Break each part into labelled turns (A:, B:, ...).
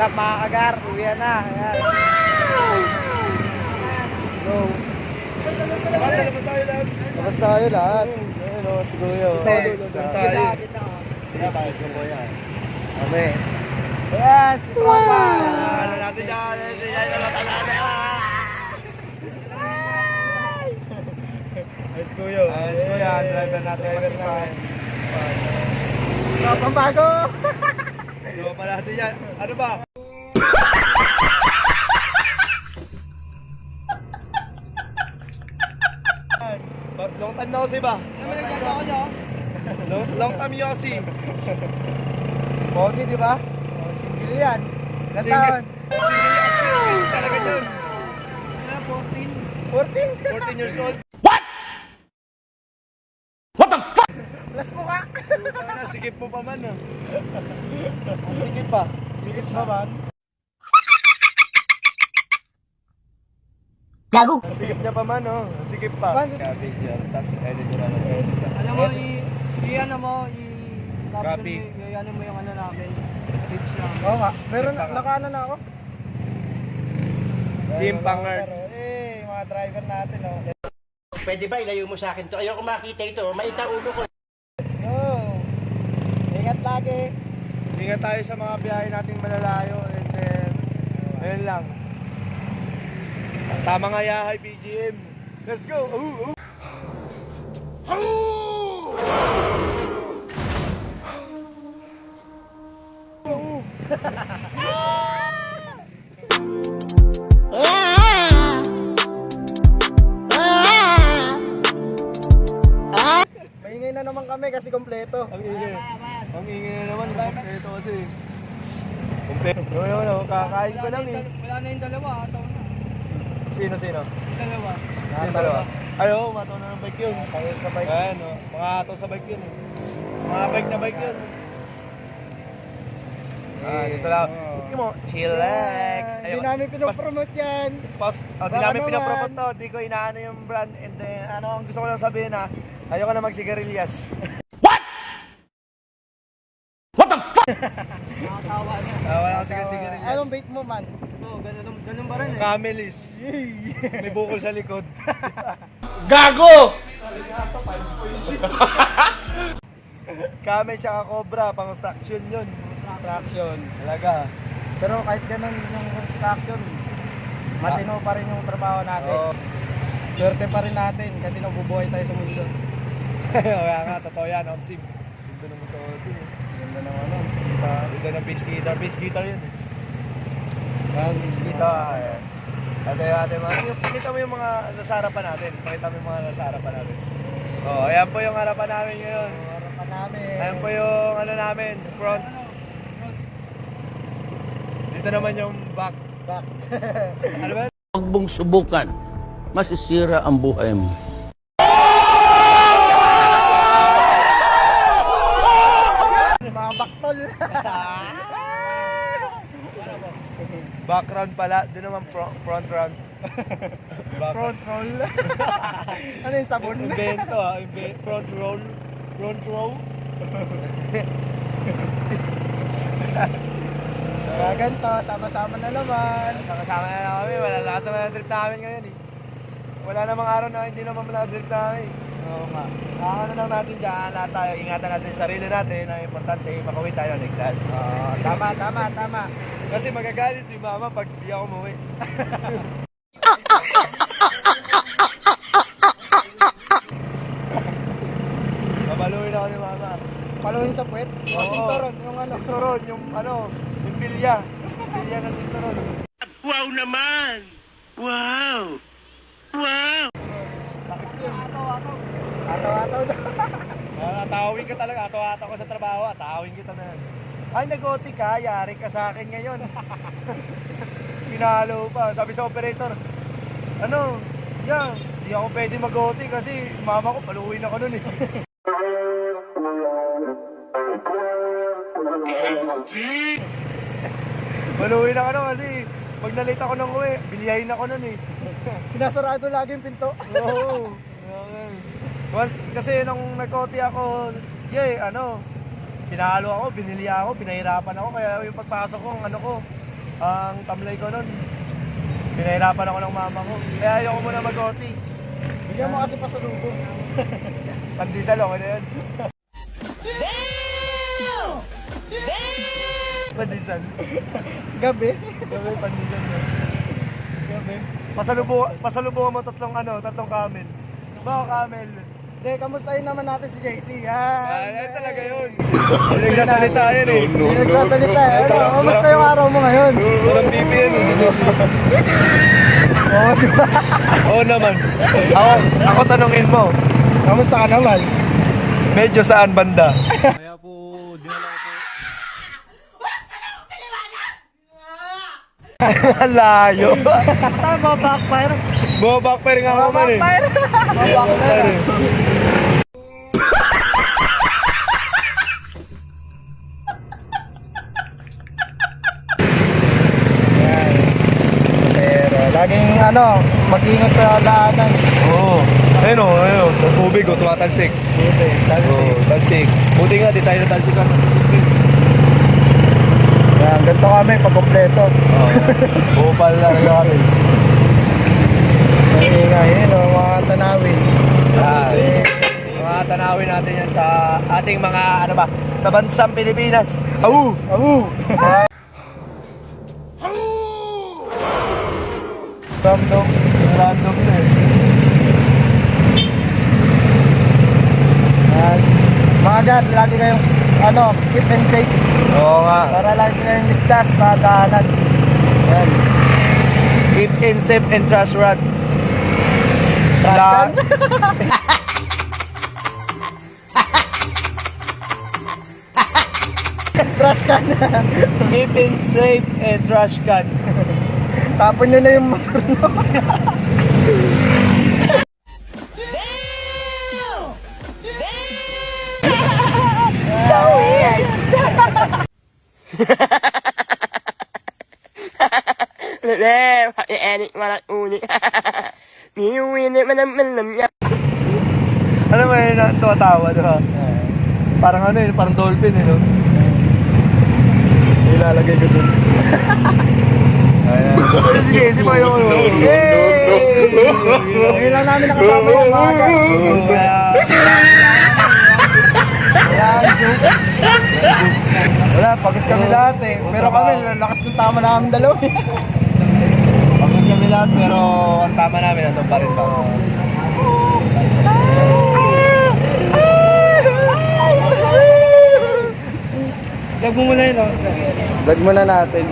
A: Stop mga kagar, uwi na. Ayan. Go.
B: Labas tayo lahat.
A: Labas tayo lahat. Ayun o, si Kuya. o.
B: Kasi,
A: Sa-
B: tayo.
A: Sige, mo po yan. Kami. Ayan, si Tropa.
B: Ano natin dyan? Ano natin dyan?
A: Ayos Kuya.
B: Ayos, Kuya. Driver natin
A: Driver
B: masipag.
A: natin. Tropang bago.
B: Ano pa natin yan? Ano ba? Ba- Long time na kasi ba? Long, long time Yossi.
A: Pogi, di ba? Oh, single yan. Ilan
B: Single.
A: taon?
B: Talaga yun.
A: 14.
B: 14 years old.
A: Plus mo ka.
B: Sikip mo pa man. ah.
A: Sikip pa. Sikip pa man.
C: Gago.
B: Sikip niya pa man, oh. Sikip pa.
A: Man,
B: picture, tapos editor ano.
D: Alam mo, i, i ano mo, i
B: Copy.
D: i, ano mo yung ano namin, page namin.
A: Oo nga. Meron na, nakaano na ako.
B: Team
A: driver. Eh, mga driver natin, oh.
C: Pwede ba ilayo mo sa akin to? Ayoko makita ito. Maita ulo ko.
A: Let's go. Ingat lagi.
B: Ingat tayo sa mga biyahe nating malalayo and then, ayun lang. Tama nga yahay, BGM. Let's go! Uh, uh.
A: Maingay na naman kami kasi kompleto.
B: Ang ingay. Ang ingay na naman. Kompleto kasi. Kompleto. Yun, oh, kakain ko lang eh.
D: Wala na yung dalawa, ataw na.
B: Sino, sino?
D: Yung dalawa.
B: Sino dalawa? Ay, oo, mataw na ng bike yun.
A: Tayo sa bike.
B: Ayan, oh. Mga ato sa bike yun eh. Mga bike na bike yun. Ah, dito lang.
A: Oo.
B: Tingnan mo, chillax.
A: Hindi namin pinopromote yan.
B: Post, oh, di
A: Baka
B: namin
A: naman.
B: pinapromote to, di ko inaano yung brand and then ano ang gusto ko lang sabihin na ayoko na magsigarilyas.
D: Nakasawa niya.
B: Sawa na kasi sigarilyas.
A: Anong bait mo man?
D: Ito, ganun, ganun ba rin eh.
B: Camelis. May bukol sa likod.
C: Gago!
B: Camel tsaka cobra, pang construction yun.
A: Construction.
B: Talaga.
A: Pero kahit ganun yung construction, matino pa rin yung trabaho natin.
B: Oo.
A: Swerte pa rin natin kasi nabubuhay tayo sa mundo.
B: Kaya nga, totoo yan, Omsim. Ganda naman to. dun eh.
A: Ganda ng ano.
B: Ganda- Ganda ng bass guitar. Bass guitar yun eh.
A: Yan,
B: guitar. ayan. Ate, ate, mga, pakita mo yung mga nasa harapan natin. Pakita mo yung mga nasa harapan natin. Oh, ayan po yung harapan namin ngayon.
A: Harapan namin.
B: Ayan po yung ano namin, front. Dito naman yung back.
A: Back.
B: Ano ba?
E: Huwag mong subukan. Masisira ang buhay mo.
A: Mga baktol.
B: Background pala. Doon naman front, front round.
A: Front roll. ano yung sabon?
B: Invento ah. Inve- front roll. Front row.
A: Kaya ganito, sama-sama na naman.
B: Sama-sama na lang kami. Wala lang sa mga trip namin ngayon eh. Wala namang araw na hindi naman mga trip namin.
A: Oo nga.
B: Ang ano lang natin dyan, lahat tayo, ingatan natin yung sarili natin. Ang importante, makawin tayo next time.
A: Oo, tama, tama, tama.
B: Kasi magagalit si mama pag di ako umuwi. Babaluin ako ni mama.
A: Paluhin sa puwet.
B: Oo.
A: sinturon, yung ano.
B: Sinturon, yung ano, yung pilya. Pilya na sinturon.
E: Wow naman! Wow! Wow!
A: Ataw-ataw daw.
B: Ah, atawin ka talaga, ataw-ataw ko sa trabaho, atawin kita na. Ay, nag-OT ka, yari ka sa akin ngayon. Pinalo pa, sabi sa operator, ano, yan, di ako pwede mag-OT kasi mama ko, paluin ako nun eh. Paluin ako nun kasi pag nalate ako ng uwi, bilyahin ako nun eh.
A: Sinasarado lagi yung pinto.
B: Oo. Okay. Once, kasi nung nag-OT ako, yeah, ano, pinalo ako, binili ako, pinahirapan ako, kaya yung pagpasok ko, ang ano ko, ang tamlay ko nun. Pinahirapan ako ng mama ko. Kaya ayoko muna mag-OT.
A: Bigyan mo kasi pasalubong.
B: Pandisal, okay na yun. Pandisal.
A: Gabi.
B: Gabi, pandisal yun. Gabi. Pasalubong, pasalubong mo tatlong ano, tatlong camel. Ba, camel.
A: Hindi, kamustahin naman natin si JC.
B: Ah,
A: Yan.
B: yan talaga yun. Hindi nagsasalita yan eh.
A: Hindi nagsasalita. eh. Ano, kamusta yung araw mo ngayon?
B: Walang pipi yan eh.
A: Oo, di ba?
B: Oo naman. Ako, ako tanongin mo.
A: Kamusta ka naman?
B: Medyo saan banda?
D: Kaya po, dinala ko po.
B: Layo.
A: Tama, backfire.
B: Bumabackfire nga ako man eh. Bumabackfire.
A: Pero, laging ano, mag-ingat sa daanan.
B: Oo. Ayun o, ayun o. Tubig o, tumatalsik.
A: Buti, dahil si...
B: Oo, talsik. Buti nga, di tayo natalsikan.
A: Yan, ganito kami, pag-kompleto.
B: Oo. Bupal lang kami.
A: Maingay, yun o, mga tanawin.
B: Ah, mga tanawin natin yan sa ating mga, ano ba, sa bansang Pilipinas. Au!
A: Awu!
B: Random. Random na eh.
A: Yan. Mga God, lagi kayong, ano, keep and safe.
B: Oo nga.
A: Para lagi kayong ligtas sa daanan. Yan.
B: Keep in safe and trash run.
A: Trash? Trash can.
B: Keep in safe and trash can.
A: Tapon nyo na yung motor nyo.
F: Lê, phải edit mà lại u nhỉ. Nhiều nguyên đấy mà năm mình làm nhau.
B: Ano ba yun ang tumatawa, di ba? Parang ano yun, parang dolphin eh, no? Ilalagay ko dun. Ayan. Sige, sige pa yung ano.
A: Ngayon lang namin nakasama yung.
B: Oo, Kaya,
A: jokes. Wala, pagod kami lahat eh. Pero kami, lakas ng tama namin dalawa
B: lahat, pero ang tama namin, nandun pa rin pa.
A: Vlog mo muna yun, oh. Vlog muna natin.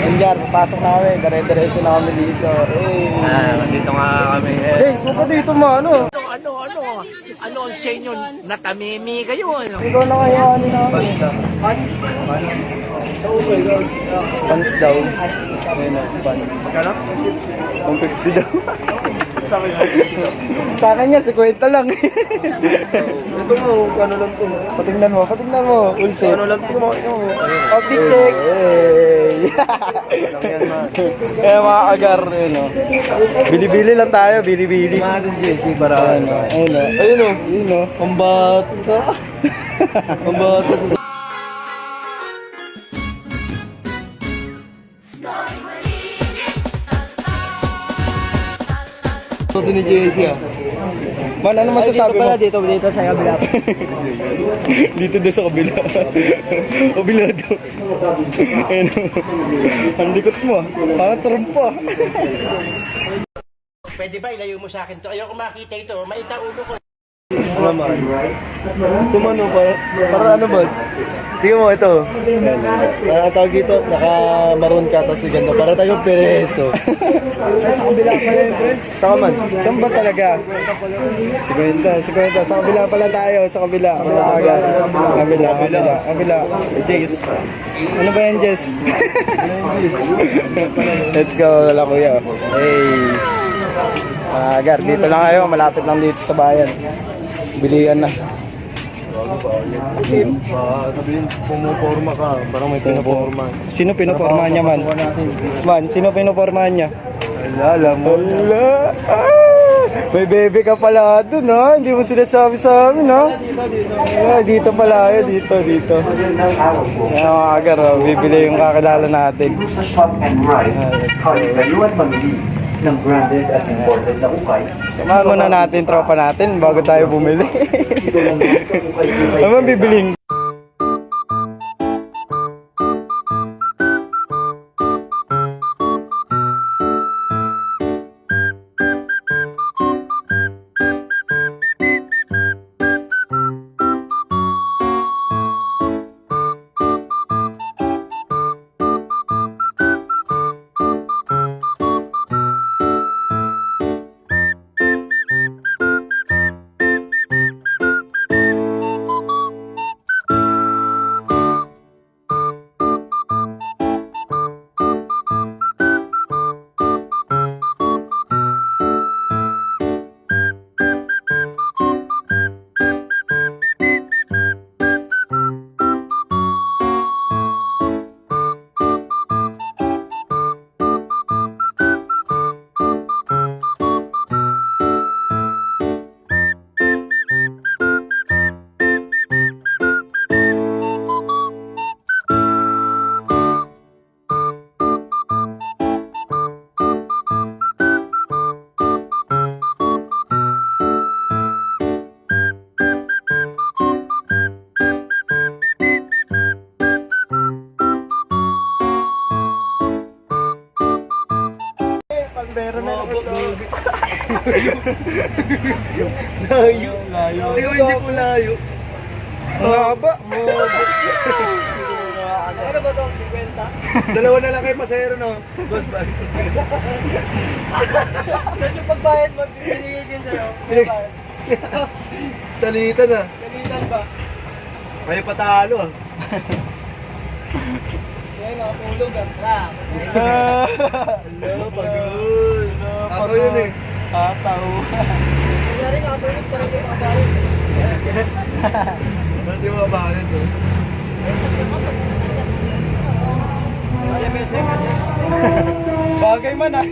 A: Enggar, pasok na kami. Dire-diretso na kami dito. Hey.
E: Ah, nandito nga kami. Eh.
A: Thanks, huwag ka dito mo, ano?
E: Ano, ano, ano ang sa inyo? Natamimi kayo, ano?
A: Ikaw na kaya, ano na kami? Pants daw. Ayun na, pants.
B: Magkano?
A: 150 daw. Sa akin niya, 50 lang.
B: Ito mo, ano lang to.
A: patingnan mo, patingnan mo. Full set.
B: Ano lang ano mo.
A: Optic check. Eh mga agar, yun o. Bili-bili lang tayo, bili-bili.
B: Mga JC para
A: Ayun o, ayun o.
B: Ayun o.
A: Ayun o.
B: Ang bata. Ang bata Ito ni JC ah.
A: Man, ano masasabi mo?
D: dito, dito sa kabila.
A: Dito doon sa kabila. kabila doon. Ayun. Ang likot mo ah. Parang trumpo ah.
C: Pwede ba ilayo mo sa akin to? Ayoko makita ito. Maita ulo ko.
B: Ano naman? Tumano para, para ano ba? Tingnan mo ito. Para ang tawag dito, naka-maroon ka, tapos may ganda. Para tayo pereso. Sa kabila pala yun, friend. Man.
A: Saan ba talaga? Si Kwenta, si Kwenta. Sa kabila pala tayo, sa kabila. Kabila, kabila, kabila, kabila. Eh, Jess. Ano ba yan, Jess? Let's go, wala kuya. Hey. Ah, Gar, dito lang kayo. Malapit lang dito sa bayan. Biligan na.
B: Ah, sabihin, pumuporma ka. Parang may pumuporma.
A: Sino pinopormahan niya, man? Man, sino pinopormahan niya?
B: Wala, alam mo.
A: Wala. Ah! May bebe ka pala dun, ha? Hindi mo sinasabi sa amin, ha? Ah, dito pala yun, dito, dito. Kaya mga agar, oh, bibili yung kakilala natin.
G: sa shop and ride, kayo at mamili ng branded at imported na ukay.
A: Samahan muna natin, tropa natin, bago tayo bumili. Ano man
B: Layo. Layo. Ay, hindi po layo.
A: Mahaba.
B: Ano ba to? 50? Dalawa na lang kayo pasahero, no? Boss, bakit?
A: Tapos yung pagbayad mo, binigay din sa'yo.
B: Salita na.
A: Kalitan ba?
B: Kayo patalo, ah.
A: Kaya nakatulog ah.
B: Hello, pagod. Ako yun eh.
A: Tataw. Kanyari nakatulog, parang di makabayad.
B: Ba't yung mga bakit, no?
A: SMS, SMS. Bagay man ah.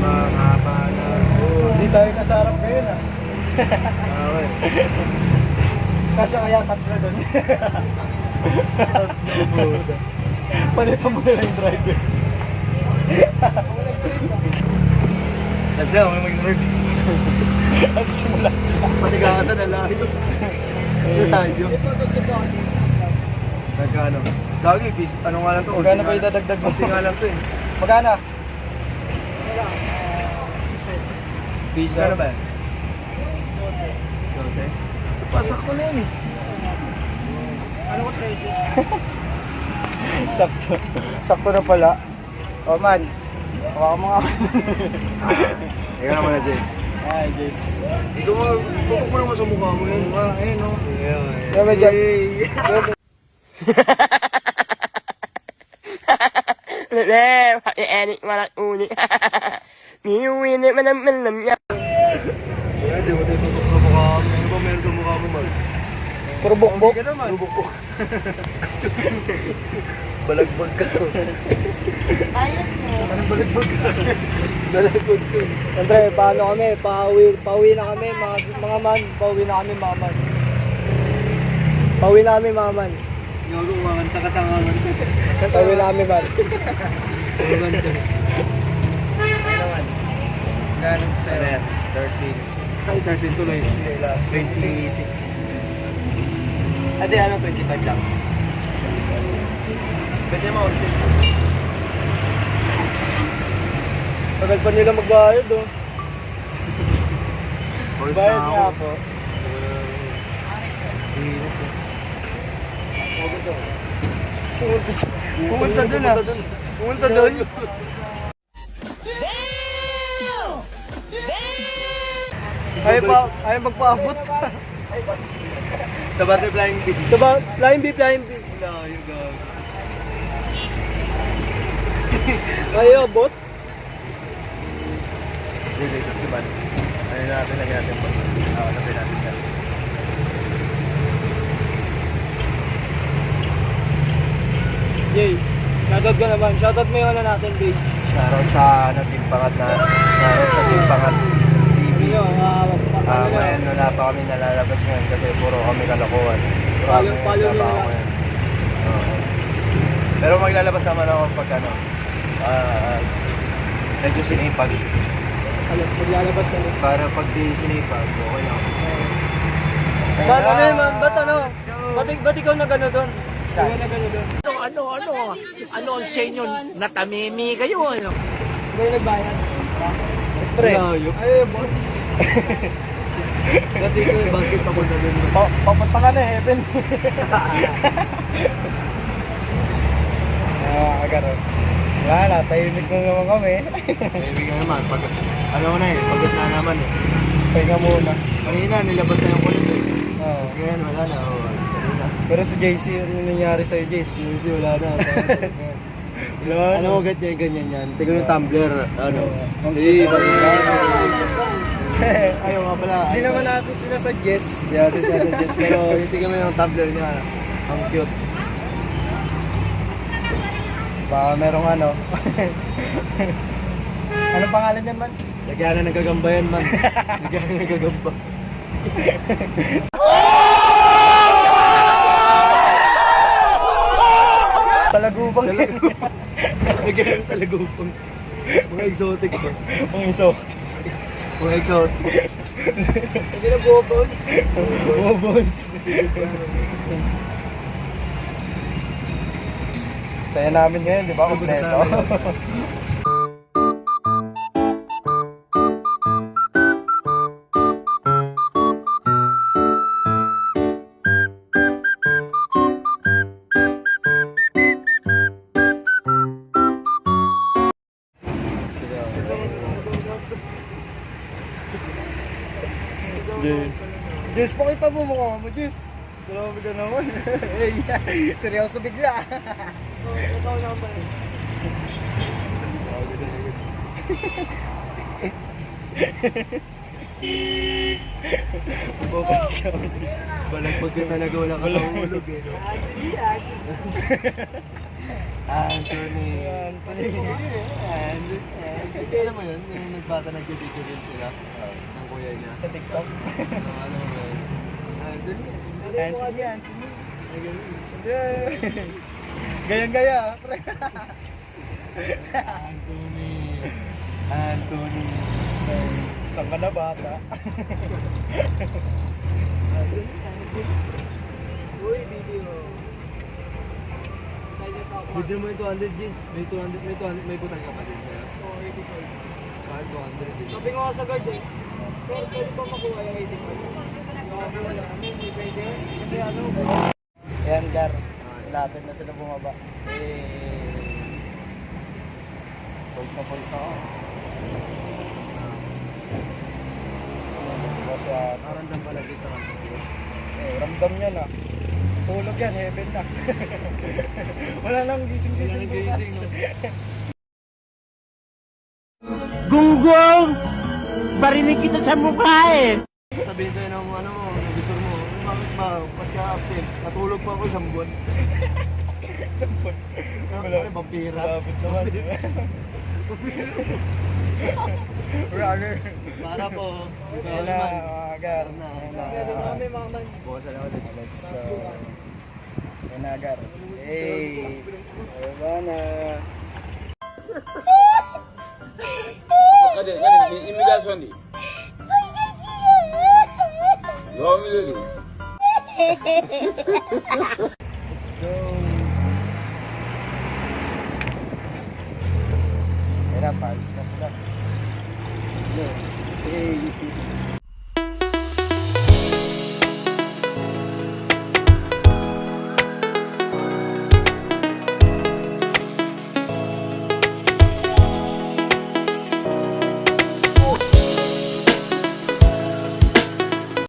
B: Mga pala.
A: Hindi tayo nasarap ngayon ah.
B: Okay.
A: Kasi kaya tatlo doon. Palitan mo na lang yung driver.
B: Kasi ako may mag-drive.
A: At simula sila.
B: Patigasan na layo. Ito tayo. Nagkano? Fees. Ano nga lang to?
A: Magkano pa idadagdag mo?
B: Kunti nga lang to eh.
A: Magkano?
B: Fees na ba? 12? Pasak ko na yun eh.
A: Sakto. Sakto na pala. O man. Hawakan mo nga.
B: Ikaw naman na, Jess.
A: Ay, Jess.
B: Ikaw mo, ikaw mo naman sa mukha mo yun. Ayun no. Yeah,
A: Sabi dyan.
F: Lele, pati Eric walang uni. Niuwi naman ang malam niya.
B: Kaya di mo tayo sa mukha mo. Ano ba meron sa mukha mo, Mag?
A: Puro bukbok.
B: Ka naman. Bubok Balagbag ka. Anong balagbag ka? Balagbag ka.
A: Andre, paano kami? Pauwi, pauwi na kami, mga, mga man. Pauwi na kami, mga man. Pauwi na kami, mga man.
B: Gago, umakanta ka tangaman.
A: Pauwi na kami, man.
B: Umakanta.
A: Ganun sa
B: 13. Ay, 13 tuloy. 26.
F: Ate, ano, 25 lang.
B: Pwede mo,
A: Tagal pa nila magbayad, oh.
B: Boys
A: Bayad nga po.
B: Pumunta dun ah. Pumunta dun.
A: Ayaw pa, ayaw magpaabot.
B: Sa butterflying bee.
A: Sa flying bee, flying bee.
B: Layo, gago.
A: Ayaw abot.
B: Hindi, dito si Ban. Ano natin, lagyan natin pa. Ah, tapin natin siya.
A: Yay. Shoutout ka naman. Shoutout mo yung ano natin, babe.
H: Shoutout sa ano, Team Pangat na. Shoutout sa Team Pangat TV.
A: Yun, ah,
H: Ah, ngayon wala pa kami nalalabas ngayon kasi puro kami kalokohan. Puro kami
A: lang.
H: ngayon. Oo. Pero maglalabas naman ako pag ano, ah, medyo sinipag.
A: Alam, maglalabas na rin.
H: Para pag di sinipag, okay lang.
A: Ba't ano yun, man? Ba't ano? Ba't, ba't ikaw na gano'n doon? Ikaw na gano'n doon?
E: Ano, ano, ano? Ano ang sa inyo? Natamimi kayo, ano?
A: Yung nagbayad?
H: Pre,
A: Ay, bon. Dati ko yung basket pa punta doon.
H: pa papunta ka na heaven.
A: Ah, gano'n. Wala na, tahimik na naman kami.
H: Kaibigan naman, pag, alam mo na eh, pagod na naman eh.
A: Pahinga muna.
H: Kanina, nilabas na yung kulit eh.
A: Oo.
H: Tapos ngayon, wala na. Oh, na.
A: Pero si JC, ano nangyari sa'yo, JC?
H: Kasi wala na.
A: Wala
H: Alam mo, ganyan, Ano ganyan yan. Tignan yung tumbler. Ano? Eh, Ayaw nga pala.
A: Hindi naman natin sila suggest.
H: Hindi natin sinasuggest. Pero yung tignan mo yung tumbler niya. Ang cute.
A: Baka merong ano. Anong pangalan yan, man?
H: Lagyan na ng gagamba yan, man. Lagyan na ng gagamba.
A: Palagubang.
H: Lagyan sa lagupang. Mga exotic ba?
A: Ang iso.
H: Mga exotic.
A: Hindi na bubos. Bubos. Saya namin ngayon, di ba? Kompleto. Jess, pakita mo mukha mo, Jess. Grabe ka naman. Eh, seryoso bigla.
H: Balagpag ka talaga wala ka sa hulog eh. no? Anthony. Anthony. Anthony. Alam mo yun, yung nagbata nag-video din sila. Ng kuya niya.
A: Sa TikTok.
H: Ano, ano mo yun? Anthony,
A: Anthony. Gayang-gaya, pre.
H: Anthony. Anthony.
A: Saan ka na bata? Uy, video.
H: Video mo yung 200 G's. May 200, may 200, may butang ka pa din sa'yo. Kahit 200 G's.
A: Sabi ko nga sa guard eh, Sir, pwede ba makuha yung 85? Kasi Ayan, Gar. Lapit na sila bumaba. Eh, pulsa na pulsa ako. Kasi, ah,
H: Parandam pala sa kanto.
A: eh, ramdam niya na. Tulog yan, heaven na. Wala nang gising-gising
H: no?
C: Gunggong! Barinig kita sa mukha eh!
H: Sabihin sa'yo ng ano mo, ng bisor mo, bakit ba, ba't ka absent? Natulog pa ako isang buwan.
A: Wala.
H: Ano, vampira?
A: Naman. Runner.
H: Para po.
A: Ayan na, mga Gar.
H: Ayan na.
A: Ayan na.
H: Bukas na ulit.
A: Let's go. Ayan na, Gar. Hey! Diba na? Let's go. Na, paris na sila.
H: Hey.